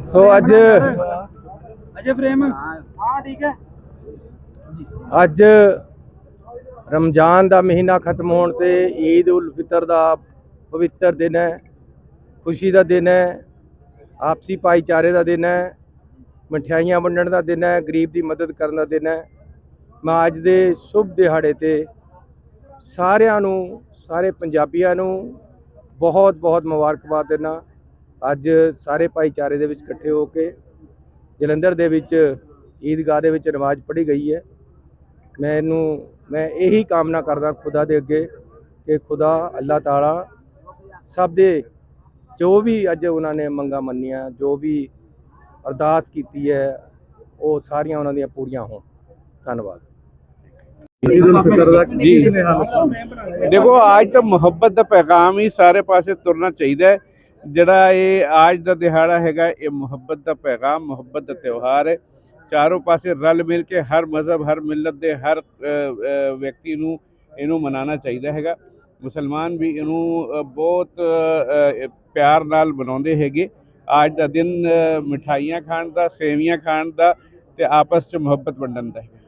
ਸੋ ਅੱਜ ਅਜੇ ਫਰੇਮ ਹਾਂ ਠੀਕ ਹੈ। ਅੱਜ ਰਮਜ਼ਾਨ ਦਾ ਮਹੀਨਾ ਖਤਮ ਹੋਣ ਤੇ ਈਦ ਉਲ ਫਿਤਰ ਦਾ ਪਵਿੱਤਰ ਦਿਨ ਹੈ ਖੁਸ਼ੀ ਦਾ ਦਿਨ ਹੈ ਆਪਸੀ ਭਾਈਚਾਰੇ ਦਾ ਦਿਨ ਹੈ ਮਠਿਆਈਆਂ ਵੰਡਣ ਦਾ ਦਿਨ ਹੈ ਗਰੀਬ ਦੀ ਮਦਦ ਕਰਨ ਦਾ ਦਿਨ ਹੈ। ਮੈਂ ਅੱਜ ਦੇ ਸ਼ੁਭ ਦਿਹਾੜੇ ਤੇ ਸਾਰਿਆਂ ਨੂੰ ਸਾਰੇ ਪੰਜਾਬੀਆਂ ਨੂੰ ਬਹੁਤ ਬਹੁਤ ਮੁਬਾਰਕਬਾਦ ਦੇਣਾ। ਅੱਜ ਸਾਰੇ ਭਾਈਚਾਰੇ ਦੇ ਵਿੱਚ ਇਕੱਠੇ ਹੋ ਕੇ ਜਲੰਧਰ ਦੇ ਵਿੱਚ ਈਦਗਾਹ ਦੇ ਵਿੱਚ ਨਮਾਜ਼ ਪੜ੍ਹੀ ਗਈ ਹੈ। ਮੈਂ ਇਹਨੂੰ, ਮੈਂ ਇਹੀ ਕਾਮਨਾ ਕਰਦਾ ਖੁਦਾ ਦੇ ਅੱਗੇ ਕਿ ਖੁਦਾ ਅੱਲਾਹ ਤਾਲਾ ਸਭ ਦੇ ਜੋ ਵੀ ਅੱਜ ਉਹਨਾਂ ਨੇ ਮੰਗਾ ਮੰਨੀਆਂ, ਜੋ ਵੀ ਅਰਦਾਸ ਕੀਤੀ ਹੈ, ਉਹ ਸਾਰੀਆਂ ਉਹਨਾਂ ਦੀਆਂ ਪੂਰੀਆਂ ਹੋਣ। ਧੰਨਵਾਦ। ਜੀ। ਦੇਖੋ ਅੱਜ ਤਾਂ ਮੁਹੱਬਤ ਦਾ ਪੈਗਾਮ ਹੀ ਸਾਰੇ ਪਾਸੇ ਤੁਰਨਾ ਚਾਹੀਦਾ ਹੈ। ਜਿਹੜਾ ਇਹ ਅੱਜ ਦਾ ਦਿਹਾੜਾ ਹੈਗਾ ਇਹ ਮੁਹੱਬਤ ਦਾ ਪੈਗਾਮ ਮੁਹੱਬਤ ਦਾ ਤਿਉਹਾਰ ਹੈ। ਚਾਰੋਂ ਪਾਸੇ ਰਲ ਮਿਲ ਕੇ ਹਰ ਮਜ਼ਹਬ ਹਰ ਮਿਲਤ ਦੇ ਹਰ ਵਿਅਕਤੀ ਨੂੰ ਇਹਨੂੰ ਮਨਾਉਣਾ ਚਾਹੀਦਾ ਹੈਗਾ। ਮੁਸਲਮਾਨ ਵੀ ਇਹਨੂੰ ਬਹੁਤ ਪਿਆਰ ਨਾਲ ਮਨਾਉਂਦੇ ਹੈਗੇ। ਅੱਜ ਦਾ ਦਿਨ ਮਿਠਾਈਆਂ ਖਾਣ ਦਾ ਸੇਵੀਆਂ ਖਾਣ ਦਾ ਤੇ ਆਪਸ 'ਚ ਮੁਹੱਬਤ ਵੰਡਣ ਦਾ ਹੈਗਾ।